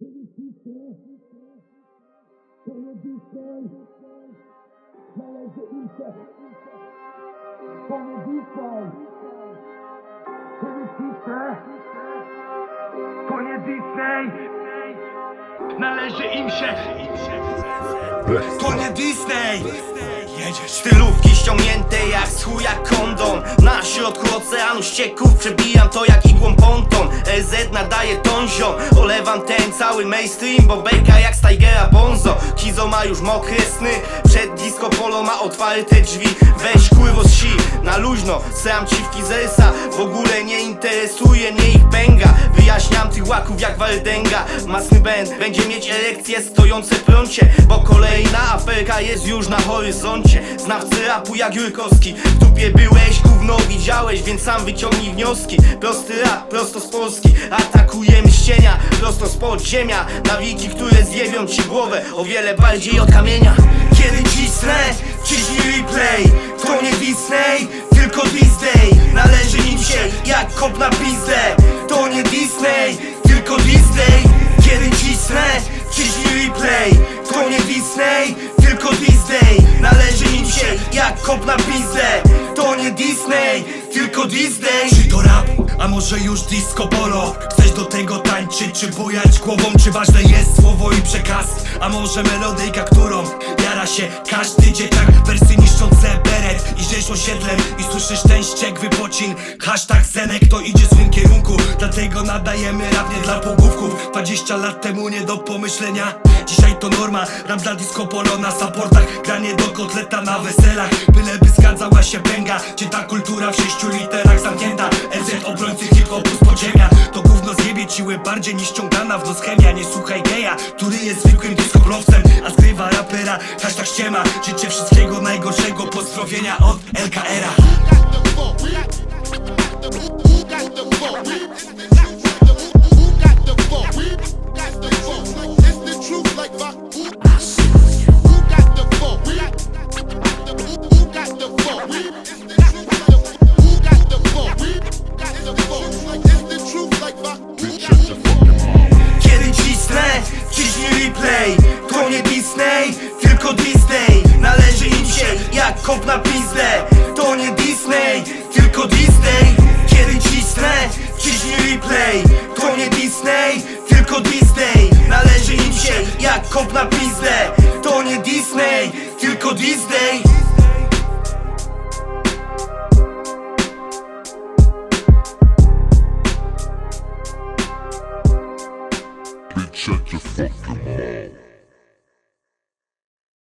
Należy im się. To nie Disney, to nie Disney, to nie Disney, należy im się. To nie Disney! Jedziesz. Stylówki ściągnięte jak środku oceanu ścieków przebijam to jak igłą ponton. LZ nadaje ton ziom. Olewam ten cały mainstream, bo beka jak z Bonzo. Kizo ma już mokre sny. Przed disco polo ma otwarte drzwi. Weź kurwo z si, na luźno Sram ciwki z Elsa W ogóle nie interesuje mnie ich pęga Wyjaśniam tych łaków jak Waldęga Masny Ben będzie mieć erekcję stojące prącie Bo kolejna aferka jest już na horyzoncie. Znawcy rapu jak Jurkowski W dupie byłeś, gówno widziałeś Więc sam wyciągnij wnioski. Prosty rap, prosto z Polski. Atakujemy ścienia, prosto z podziemia. Nawiki, które zjebią ci głowę O wiele bardziej od kamienia. Kiedy cisnę, ciśnij replay. To nie Disney, tylko Disney Disney, tylko Disney Czy to rap, a może już disco polo? Chcesz do tego tańczyć, czy bujać głową? Czy ważne jest słowo i przekaz? A może melodyjka, którą się. Każdy dzieciak Wersy niszczące beret, idziesz osiedlem. I słyszysz ten ściek wypocin. Hashtag Zenek to idzie w złym kierunku. Dlatego nadajemy rap nie dla pogłówków. 20 lat temu nie do pomyślenia. Dzisiaj to norma, rap dla disco polo na supportach. Granie do kotleta na weselach. Byleby zgadzała się pęga. Gdzie ta kultura w sześciu literach zamknięta ciły bardziej niż ściągana w nos chemia Nie słuchaj geja, który jest zwykłym disco-blowcem A zgrywa rapera, hashtag ściema Życzę wszystkiego najgorszego, pozdrowienia od LKR-a replay To nie Disney, tylko Disney. Należy im się jak kop na pizdę. To nie Disney, tylko Disney. Kiedy cisnę, ciśnij replay. To nie Disney, tylko Disney. Należy im się jak kop na pizdę. To nie Disney, tylko Disney Check your fucking mouth.